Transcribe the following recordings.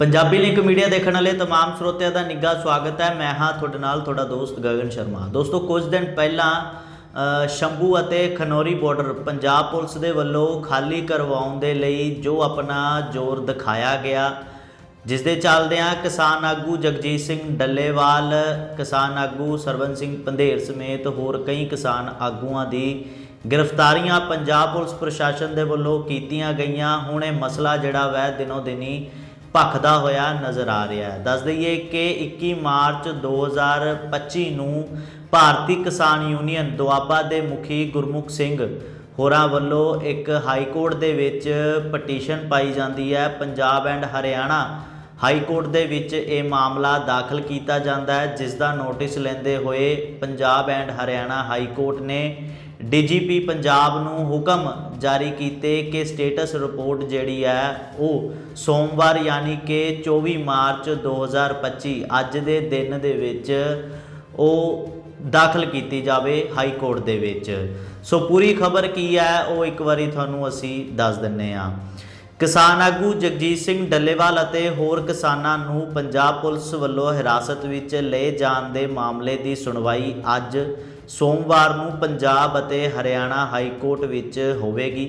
Punjabi link media ਦੇਖਣ ਵਾਲੇ तमाम ਸਰੋਤਿਆਂ ਦਾ ਨਿੱਘਾ ਸਵਾਗਤ ਹੈ ਮੈਂ ਹਾਂ ਤੁਹਾਡੇ ਨਾਲ ਤੁਹਾਡਾ ਦੋਸਤ ਗਗਨ ਸ਼ਰਮਾ ਦੋਸਤੋ ਕੁਝ ਦਿਨ ਪਹਿਲਾਂ ਅ, ਸ਼ੰਭੂ ਅਤੇ ਖਨੌਰੀ ਬਾਰਡਰ ਪੰਜਾਬ ਪੁਲਿਸ ਦੇ ਵੱਲੋਂ ਖਾਲੀ ਕਰਵਾਉਣ ਦੇ ਲਈ ਜੋ ਆਪਣਾ ਜ਼ੋਰ ਦਿਖਾਇਆ ਗਿਆ ਜਿਸ ਦੇ ਚੱਲਦਿਆਂ ਕਿਸਾਨ ਆਗੂ ਜਗਜੀਤ ਸਿੰਘ ਡੱਲੇਵਾਲ ਕਿਸਾਨ ਆਗੂ ਸਰਵਨ ਸਿੰਘ ਪੰਧੇਰ ਸਮੇਤ ਹੋਰ ਕਈ ਕਿਸਾਨ ਆਗੂਆਂ ਦੀ ਗ੍ਰਿਫਤਾਰੀਆਂ ਪੰਜਾਬ ਪੁਲਿਸ ਪ੍ਰਸ਼ਾਸਨ ਦੇ ਵੱਲੋਂ ਕੀਤੀਆਂ ਗਈਆਂ ਹੁਣ ਇਹ ਮਸਲਾ ਜਿਹੜਾ ਵੈ ਦਿਨੋ ਦਿਨੀ ਭਖਦਾ ਹੋਇਆ ਨਜ਼ਰ ਆ ਰਿਹਾ ਹੈ। ਦੱਸ ਦਈਏ ਕਿ 21 ਮਾਰਚ 2025 ਨੂੰ ਭਾਰਤੀ ਕਿਸਾਨ ਯੂਨੀਅਨ ਦੁਆਬਾ ਦੇ ਮੁਖੀ ਗੁਰਮੁਖ ਸਿੰਘ ਹੋਰਾਂ ਵੱਲੋਂ ਇੱਕ ਹਾਈ ਕੋਰਟ ਦੇ ਵਿੱਚ ਪਟੀਸ਼ਨ ਪਾਈ ਜਾਂਦੀ ਹੈ। Punjab and Haryana high court ਦੇ ਵਿੱਚ ਇਹ ਮਾਮਲਾ ਦਾਖਲ ਕੀਤਾ ਜਾਂਦਾ ਹੈ, ਜਿਸ ਦਾ ਨੋਟਿਸ ਲੈਂਦੇ ਹੋਏ Punjab and Haryana high court ਨੇ ਡੀਜੀਪੀ ਪੰਜਾਬ ਨੂੰ ਹੁਕਮ ਜਾਰੀ ਕੀਤੇ ਕਿ ਸਟੇਟਸ ਰਿਪੋਰਟ ਜਿਹੜੀ ਹੈ ਉਹ ਸੋਮਵਾਰ ਯਾਨੀ ਕਿ 24 ਮਾਰਚ 2025 ਅੱਜ ਦੇ ਦਿਨ ਦੇ ਵਿੱਚ ਉਹ ਦਾਖਲ ਕੀਤੀ ਜਾਵੇ ਹਾਈ ਕੋਰਟ ਦੇ ਵਿੱਚ। ਸੋ ਪੂਰੀ ਖਬਰ ਕੀ ਹੈ ਉਹ ਇੱਕ ਵਾਰੀ ਤੁਹਾਨੂੰ ਅਸੀਂ ਦੱਸ ਦਿੰਨੇ ਆ ਕਿਸਾਨ ਆਗੂ ਜਗਜੀਤ ਸਿੰਘ ਡੱਲੇਵਾਲ ਅਤੇ ਹੋਰ ਕਿਸਾਨਾਂ ਨੂੰ ਪੰਜਾਬ ਪੁਲਿਸ ਵੱਲੋਂ ਹਿਰਾਸਤ ਵਿੱਚ ਲਏ ਜਾਣ ਦੇ ਮਾਮਲੇ ਦੀ ਸੁਣਵਾਈ ਅੱਜ ਸੋਮਵਾਰ ਨੂੰ ਪੰਜਾਬ ਅਤੇ ਹਰਿਆਣਾ ਹਾਈ ਕੋਰਟ ਵਿੱਚ ਹੋਵੇਗੀ।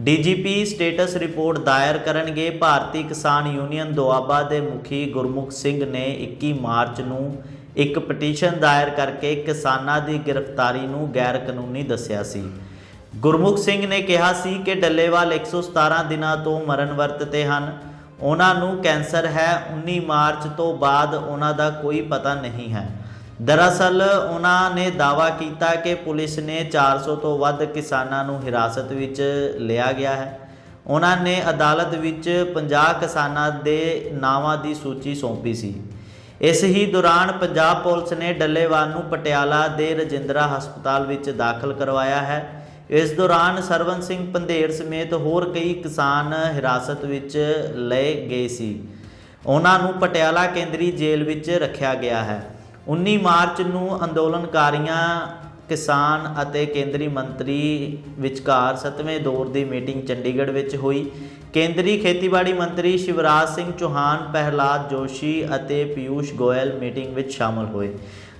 ਡੀਜੀਪੀ ਸਟੇਟਸ ਰਿਪੋਰਟ ਦਾਇਰ ਕਰਨਗੇ। ਭਾਰਤੀ ਕਿਸਾਨ ਯੂਨੀਅਨ ਦੁਆਬਾ ਦੇ ਮੁਖੀ ਗੁਰਮੁਖ ਸਿੰਘ ਨੇ 21 ਮਾਰਚ ਨੂੰ ਇੱਕ ਪਟੀਸ਼ਨ ਦਾਇਰ ਕਰਕੇ ਕਿਸਾਨਾਂ ਦੀ ਗ੍ਰਿਫਤਾਰੀ ਨੂੰ ਗੈਰ ਕਾਨੂੰਨੀ ਦੱਸਿਆ ਸੀ। ਗੁਰਮੁਖ ਸਿੰਘ ਨੇ ਕਿਹਾ ਸੀ ਕਿ ਡੱਲੇਵਾਲ 117 ਦਿਨਾਂ ਤੋਂ ਮਰਨ ਵਰਤ ਤੇ ਹਨ। ਉਹਨਾਂ ਨੂੰ ਕੈਂਸਰ ਹੈ। 19 ਮਾਰਚ ਤੋਂ ਬਾਅਦ ਉਹਨਾਂ ਦਾ ਕੋਈ ਪਤਾ ਨਹੀਂ ਹੈ। ਦਰਅਸਲ ਉਹਨਾਂ ਨੇ ਦਾਅਵਾ ਕੀਤਾ ਕਿ ਪੁਲਿਸ ਨੇ 400 ਤੋਂ ਵੱਧ ਕਿਸਾਨਾਂ ਨੂੰ ਹਿਰਾਸਤ ਵਿੱਚ ਲਿਆ ਗਿਆ ਹੈ। ਉਹਨਾਂ ਨੇ ਅਦਾਲਤ ਵਿੱਚ 50 ਕਿਸਾਨਾਂ ਦੇ ਨਾਵਾਂ ਦੀ ਸੂਚੀ ਸੌਂਪੀ ਸੀ। ਇਸ ਹੀ ਦੌਰਾਨ ਪੰਜਾਬ ਪੁਲਿਸ ਨੇ ਡੱਲੇਵਾਲ ਨੂੰ ਪਟਿਆਲਾ ਦੇ ਰਜਿੰਦਰਾ ਹਸਪਤਾਲ ਵਿੱਚ ਦਾਖਲ ਕਰਵਾਇਆ ਹੈ। ਇਸ ਦੌਰਾਨ ਸਰਵਨ ਸਿੰਘ ਪੰਧੇਰ ਸਮੇਤ ਹੋਰ ਕਈ ਕਿਸਾਨ ਹਿਰਾਸਤ ਵਿੱਚ ਲਏ ਗਏ ਸੀ। ਉਹਨਾਂ ਨੂੰ ਪਟਿਆਲਾ ਕੇਂਦਰੀ ਜੇਲ੍ਹ ਵਿੱਚ ਰੱਖਿਆ ਗਿਆ ਹੈ। 19 ਮਾਰਚ ਨੂੰ ਅੰਦੋਲਨਕਾਰੀਆਂ ਕਿਸਾਨ ਅਤੇ ਕੇਂਦਰੀ ਮੰਤਰੀ ਵਿਚਕਾਰ 7ਵੇਂ ਦੌਰ ਦੀ ਮੀਟਿੰਗ ਚੰਡੀਗੜ੍ਹ ਵਿੱਚ ਹੋਈ। ਕੇਂਦਰੀ ਖੇਤੀਬਾੜੀ ਮੰਤਰੀ ਸ਼ਿਵਰਾਜ ਸਿੰਘ ਚੌਹਾਨ, ਪ੍ਰਹਿਲਾਦ ਜੋਸ਼ੀ ਅਤੇ ਪਿਊਸ਼ ਗੋਇਲ ਮੀਟਿੰਗ ਵਿੱਚ ਸ਼ਾਮਲ ਹੋਏ।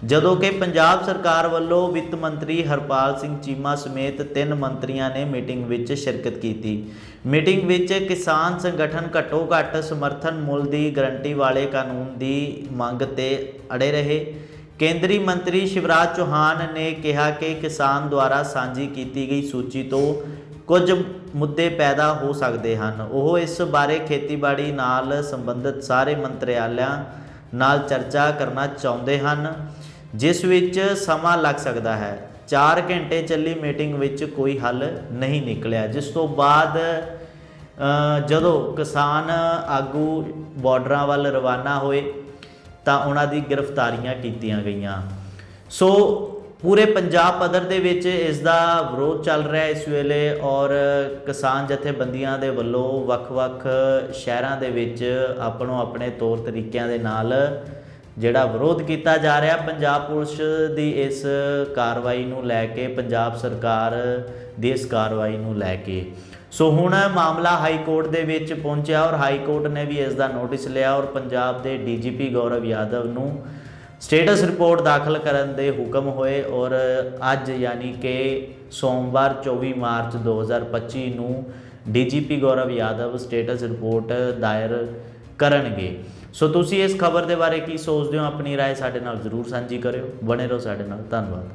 ਜਦੋਂ ਕਿ ਪੰਜਾਬ ਸਰਕਾਰ ਵੱਲੋਂ ਵਿੱਤ ਮੰਤਰੀ ਹਰਪਾਲ ਸਿੰਘ ਚੀਮਾ ਸਮੇਤ ਤਿੰਨ ਮੰਤਰੀਆਂ ਨੇ ਮੀਟਿੰਗ ਵਿੱਚ ਸ਼ਿਰਕਤ ਕੀਤੀ। ਮੀਟਿੰਗ ਵਿੱਚ ਕਿਸਾਨ ਸੰਗਠਨ ਘੱਟੋ ਘੱਟ ਸਮਰਥਨ ਮੁੱਲ ਦੀ ਗਰੰਟੀ ਵਾਲੇ ਕਾਨੂੰਨ ਦੀ ਮੰਗ ਤੇ ਅੜੇ ਰਹੇ। ਕੇਂਦਰੀ ਮੰਤਰੀ ਸ਼ਿਵਰਾਜ ਚੌਹਾਨ ਨੇ ਕਿਹਾ ਕਿ ਕਿਸਾਨ ਦੁਆਰਾ ਸਾਂਝੀ ਕੀਤੀ ਗਈ ਸੂਚੀ ਤੋਂ ਕੁਝ ਮੁੱਦੇ ਪੈਦਾ ਹੋ ਸਕਦੇ ਹਨ। ਉਹ ਇਸ ਬਾਰੇ ਖੇਤੀਬਾੜੀ ਨਾਲ ਸੰਬੰਧਿਤ ਸਾਰੇ ਮੰਤਰਾਲਿਆਂ ਨਾਲ ਚਰਚਾ ਕਰਨਾ ਚਾਹੁੰਦੇ ਹਨ, ਜਿਸ ਵਿੱਚ ਸਮਾਂ ਲੱਗ ਸਕਦਾ ਹੈ। 4 ਘੰਟੇ ਚੱਲੀ ਮੀਟਿੰਗ ਵਿੱਚ ਕੋਈ ਹੱਲ ਨਹੀਂ ਨਿਕਲਿਆ। ਜਿਸ ਤੋਂ ਬਾਅਦ ਜਦੋਂ ਕਿਸਾਨ ਆਗੂ ਬਾਰਡਰਾਂ ਵੱਲ ਰਵਾਨਾ ਹੋਏ ਤਾਂ ਉਹਨਾਂ ਦੀ ਗ੍ਰਿਫਤਾਰੀਆਂ ਕੀਤੀਆਂ ਗਈਆਂ। ਸੋ ਪੂਰੇ ਪੰਜਾਬ ਪੱਧਰ ਦੇ ਵਿੱਚ ਇਸ ਦਾ ਵਿਰੋਧ ਚੱਲ ਰਿਹਾ ਹੈ ਇਸ ਵੇਲੇ ਔਰ ਕਿਸਾਨ ਜਥੇਬੰਦੀਆਂ ਦੇ ਵੱਲੋਂ ਵੱਖ-ਵੱਖ ਸ਼ਹਿਰਾਂ ਦੇ ਵਿੱਚ ਆਪਣੋ ਆਪਣੇ ਤੌਰ ਤਰੀਕਿਆਂ ਦੇ ਨਾਲ ਜਿਹੜਾ ਵਿਰੋਧ ਕੀਤਾ ਜਾ ਰਿਹਾ, ਪੰਜਾਬ ਪੁਲਿਸ ਦੀ ਇਸ ਕਾਰਵਾਈ ਨੂੰ ਲੈ ਕੇ, ਪੰਜਾਬ ਸਰਕਾਰ ਦੀ ਇਸ ਕਾਰਵਾਈ ਨੂੰ ਲੈ ਕੇ। ਸੋ ਹੁਣ ਮਾਮਲਾ ਹਾਈ ਕੋਰਟ ਦੇ ਵਿੱਚ ਪਹੁੰਚਿਆ ਔਰ ਹਾਈ ਕੋਰਟ ਨੇ ਵੀ ਇਸ ਦਾ ਨੋਟਿਸ ਲਿਆ ਔਰ ਪੰਜਾਬ ਦੇ ਡੀਜੀਪੀ ਗੌਰਵ ਯਾਦਵ ਨੂੰ ਸਟੇਟਸ ਰਿਪੋਰਟ ਦਾਖਲ ਕਰਨ ਦੇ ਹੁਕਮ ਹੋਏ ਔਰ ਅੱਜ ਯਾਨੀ ਕਿ ਸੋਮਵਾਰ 24 ਮਾਰਚ 2025 ਨੂੰ DGP Gaurav Yadav status report ਦਾਇਰ ਕਰਨਗੇ ਸੋ ਤੁਸੀਂ ਇਸ ਖਬਰ ਦੇ ਬਾਰੇ ਕੀ ਸੋਚਦੇ ਹੋ ਆਪਣੀ رائے ਸਾਡੇ ਨਾਲ ਜ਼ਰੂਰ ਸਾਂਝੀ ਕਰਿਓ ਬਣੇ ਰਹੋ ਸਾਡੇ ਨਾਲ ਧੰਨਵਾਦ